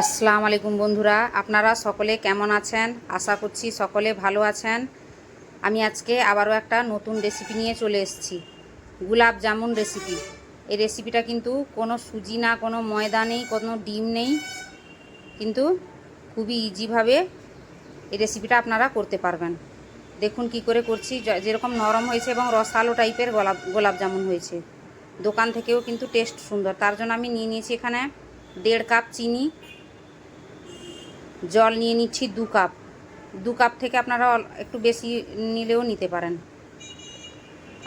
আসসালামু আলাইকুম বন্ধুরা, আপনারা সকলে কেমন আছেন? আশা করছি সকলে ভালো আছেন। আমি আজকে আবারও একটা নতুন রেসিপি নিয়ে চলে এসেছি গুলাব জামুন রেসিপি এই রেসিপিটা কিন্তু কোনো সুজি না, কোনো ময়দা নেই, কোনো ডিম নেই, কিন্তু খুবই ইজিভাবে এই রেসিপিটা আপনারা করতে পারবেন। দেখুন কি করে করছি যেরকম নরম হয়েছে এবং রসালো টাইপের গোলাপ গোলাপ জামুন হয়েছে। দোকান থেকেও কিন্তু টেস্ট সুন্দর। তার জন্য আমি নিয়ে নিয়েছি এখানে দেড় কাপ চিনি জল নিয়ে নিচ্ছি দু কাপ। দু কাপ থেকে আপনারা একটু বেশি নিলেও নিতে পারেন।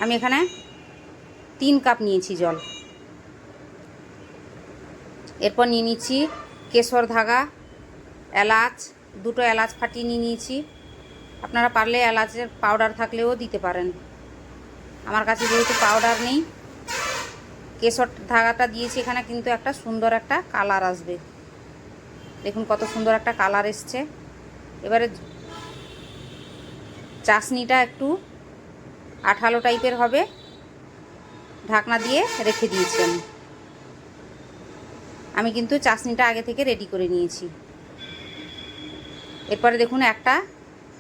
আমি এখানে তিন কাপ নিয়েছি জল। এরপর নিয়ে নিচ্ছি কেশর ধাগা, এলাচ, দুটো এলাচ ফাটিয়ে নিয়ে নিয়েছি। আপনারা পারলে এলাচের পাউডার থাকলেও দিতে পারেন। আমার কাছে যেহেতু পাউডার নেই, কেশর ধাগাটা দিয়েছি এখানে, কিন্তু একটা সুন্দর একটা কালার আসবে। দেখুন কত সুন্দর একটা কালার এসছে। এবারে চাশনিটা একটু আঠালো টাইপের হবে। ঢাকনা দিয়ে রেখে দিয়েছি আমি। আমি কিন্তু চাশনিটা আগে থেকে রেডি করে নিয়েছি। এরপরে দেখুন একটা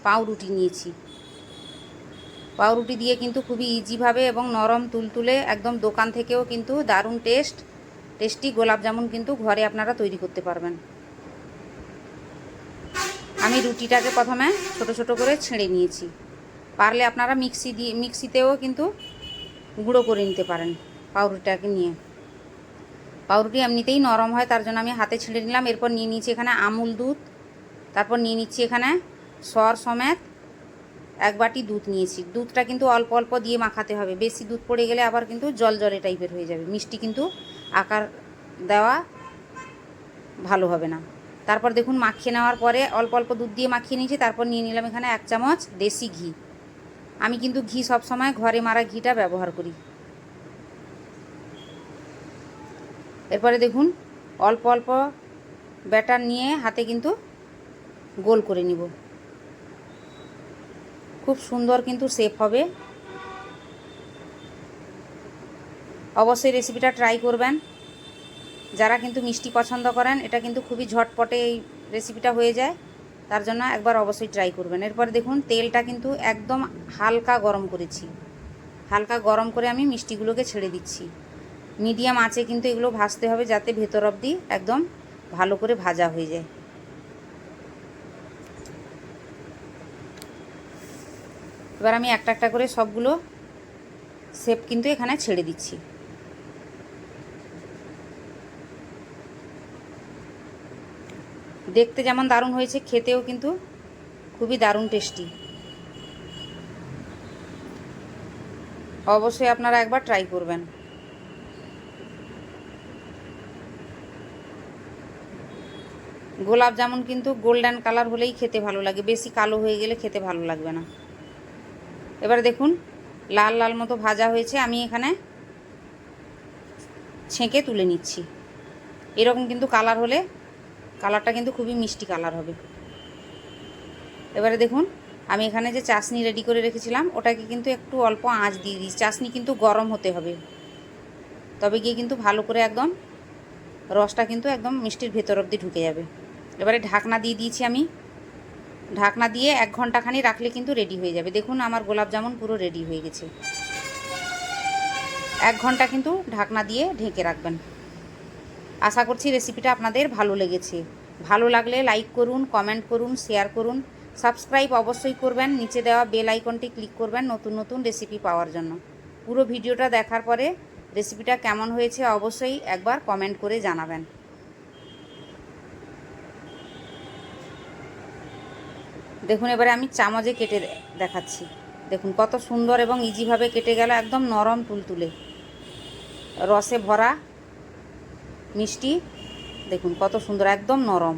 পাউরুটি নিয়েছি। পাউরুটি দিয়ে কিন্তু খুবই ইজিভাবে এবং নরম তুলতুলে একদম দোকান থেকেও কিন্তু দারুণ টেস্ট টেস্টি গোলাপ জামুন কিন্তু ঘরে আপনারা তৈরি করতে পারবেন। আমি রুটিটাকে প্রথমে ছোট ছোট করে ছেড়ে নিয়েছি। পারলে আপনারা মিক্সি দিয়ে, মিক্সিতেও কিন্তু গুঁড়ো করে নিতে পারেন পাউরুটিটাকে নিয়ে। পাউরুটি এমনিতেই নরম হয়, তার জন্য আমি হাতে ছেড়ে নিলাম। এরপর নিয়ে নিচ্ছি এখানে আমুল দুধ, তারপর নিয়ে নিচ্ছি এখানে সর সমেত এক বাটি দুধ নিয়েছি। দুধটা কিন্তু অল্প অল্প দিয়ে মাখাতে হবে। বেশি দুধ পড়ে গেলে আবার কিন্তু জল জলে টাইপের হয়ে যাবে। মিষ্টি কিন্তু আকার দেওয়া ভালো হবে না। তারপর দেখুন মাখিয়ে নেওয়ার পরে অল্প অল্প দুধ দিয়ে মাখিয়ে নিয়েছি, তারপর নিয়ে নিলাম এখানে এক চামচ দেশি ঘি। আমি কিন্তু ঘি সব সময় ঘরে মারা ঘিটা ব্যবহার করি। এরপরে দেখুন অল্প অল্প ব্যাটার নিয়ে হাতে কিন্তু গোল করে নিব। খুব সুন্দর কিন্তু সেফ হবে। অবশ্যই রেসিপিটা ট্রাই করবেন। যারা কিন্তু মিষ্টি পছন্দ করেন, এটা কিন্তু খুবই ঝটপটে এই রেসিপিটা হয়ে যায়। তার জন্য একবার অবশ্যই ট্রাই করবেন। এরপর দেখুন, তেলটা কিন্তু একদম হালকা গরম করেছি। হালকা গরম করে আমি মিষ্টিগুলোকে ছেড়ে দিচ্ছি। মিডিয়াম আঁচে কিন্তু এগুলো ভাজতে হবে যাতে ভেতর অবধি একদম ভালো করে ভাজা হয়ে যায়। এবার আমি একটা একটা করে সবগুলো শেপ কিন্তু এখানে ছেড়ে দিচ্ছি। দেখতে যেমন দারুণ হয়েছে, খেতেও কিন্তু খুবই দারুণ টেস্টি অবশ্যই আপনারা একবার ট্রাই করবেন। গোলাপ জামুন কিন্তু গোল্ডেন কালার হলেই খেতে ভালো লাগে, বেশি কালো হয়ে গেলে খেতে ভালো লাগবে না। এবার দেখুন, লাল লাল মতো ভাজা হয়েছে, আমি এখানে ছেঁকে তুলে নিচ্ছি। এরকম কিন্তু কালার হলে কালারটা কিন্তু খুবই মিষ্টি কালার হবে। এবারে দেখুন, আমি এখানে যে চাশনি রেডি করে রেখেছিলাম, ওটাকে কিন্তু একটু অল্প আঁচ দিয়ে দিই চাশনি কিন্তু গরম হতে হবে। তবে গিয়ে কিন্তু ভালো করে একদম রসটা কিন্তু একদম মিষ্টির ভেতর অবধি ঢুকে যাবে। এবারে ঢাকনা দিয়ে দিয়েছি আমি। ঢাকনা দিয়ে এক ঘন্টাখানি রাখলে কিন্তু রেডি হয়ে যাবে। দেখুন, আমার গোলাপ জামুন পুরো রেডি হয়ে গেছে। এক ঘণ্টা কিন্তু ঢাকনা দিয়ে ঢেকে রাখবেন। আশা করছি রেসিপিটা আপনাদের ভালো লেগেছে। ভালো লাগলে লাইক করুন কমেন্ট করুন শেয়ার করুন। সাবস্ক্রাইব অবশ্যই করবেন, নিচে দেওয়া বেল আইকনটি ক্লিক করবেন নতুন নতুন রেসিপি পাওয়ার জন্য। পুরো ভিডিওটা দেখার পরে রেসিপিটা কেমন হয়েছে অবশ্যই একবার কমেন্ট করে জানাবেন। দেখুন, এবারে আমি চামচে কেটে দেখাচ্ছি। দেখুন, কত সুন্দর এবং ইজিভাবে কেটে গেল, একদম নরম তুলতুলে। রসে ভরা মিষ্টি। দেখুন কত সুন্দর একদম নরম।